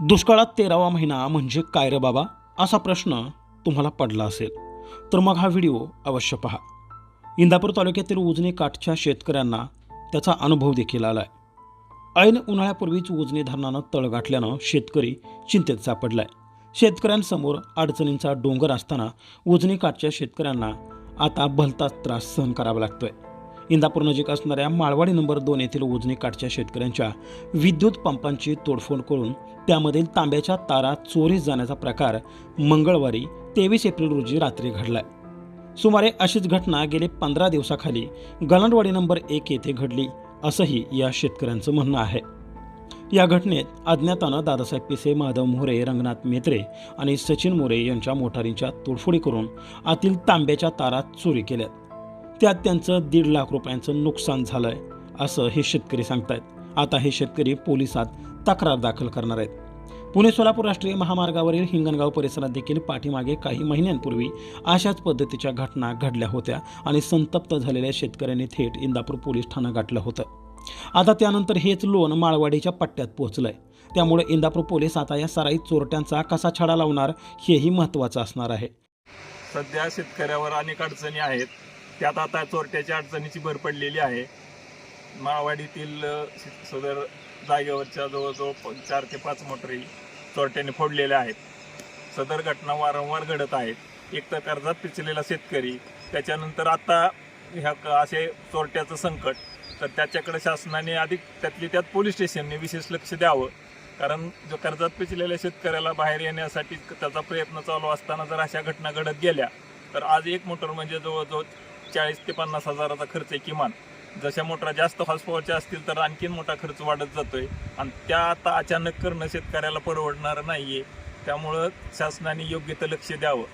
दुष्काळात तेरावा महिना म्हणजे काय रे बाबा? असा प्रश्न तुम्हाला पडला असेल. तर मग हा व्हिडिओ अवश्य पहा. इंदापूर तालुक्यातील उजनी काठच्या शेतकऱ्यांना त्याचा अनुभव देखील आलाय. ऐन उन्हाळ्यापूर्वीच उजनी धरणानं तळ गाठल्यानं शेतकरी चिंतेत सापडलाय. शेतकऱ्यांसमोर अडचणींचा डोंगर असताना उजनी काठच्या शेतकऱ्यांना आता भलताच त्रास सहन करावा लागतोय. इंदापूर नजीक असणाऱ्या माळवाडी नंबर दोन येथील उजनी काठच्या शेतकऱ्यांच्या विद्युत पंपांची तोडफोड करून त्यामधील तांब्याच्या तारा चोरीस जाण्याचा प्रकार मंगळवारी तेवीस एप्रिल रोजी रात्री घडला सुमारे अशीच घटना गेले पंधरा दिवसाखाली गलंडवाडी नंबर एक येथे घडली असंही या शेतकऱ्यांचं म्हणणं आहे. या घटनेत अज्ञातानं दादासाहेब पिसे माधव मोरे रंगनाथ मेत्रे आणि सचिन मोरे यांच्या मोटारींच्या तोडफोडी करून आतील तांब्याच्या तारा चोरी केल्यात. त्यात त्यांचं दीड लाख रुपयांचं नुकसान झालं आहे असं हे शेतकरी सांगतायत. आता हे शेतकरी पोलिसात तक्रार दाखल करणार आहेत. पुणे सोलापूर राष्ट्रीय महामार्गावरील हिंगणगाव परिसरात देखील पाठीमागे काही महिन्यांपूर्वी अशाच पद्धतीच्या घटना घडल्या होत्या आणि संतप्त झालेल्या शेतकऱ्यांनी थेट इंदापूर पोलीस ठाणं गाठलं होतं. आता त्यानंतर हेच लोन माळवाडीच्या पट्ट्यात पोहोचलंय. त्यामुळे इंदापूर पोलीस आता या सराईत चोरट्यांचा कसा छडा लावणार हेही महत्त्वाचं असणार आहे. सध्या शेतकऱ्यावर अनेक अडचणी आहेत. त्यात आता चोरट्याच्या अडचणीची भर पडलेली आहे. माळवाडीतील सदर जागेवरच्या जवळजवळ चार ते पाच मोटरी चोरट्याने फोडलेल्या आहेत. सदर घटना वारंवार घडत आहेत. एक तर कर्जात पिचलेला शेतकरी त्याच्यानंतर आता ह्या क- असे चोरट्याचं संकट तर त्याच्याकडे शासनाने अधिक त्यातली त्यात पोलीस स्टेशनने विशेष लक्ष द्यावं. कारण जो कर्जात पिचलेल्या शेतकऱ्याला बाहेर येण्यासाठी त्याचा प्रयत्न चालू असताना जर अशा घटना घडत गेल्या तर आज एक मोटर म्हणजे जवळजवळ चाळीस ते पन्नास हजाराचा खर्च आहे किमान. जशा मोटरा जास्त हॉर्सपॉवरच्या असतील तर आणखीन मोठा खर्च वाढत जातोय. आणि त्या आता अचानक करणं शेतकऱ्याला परवडणार नाहीये. त्यामुळं शासनाने योग्य ते लक्ष द्यावं.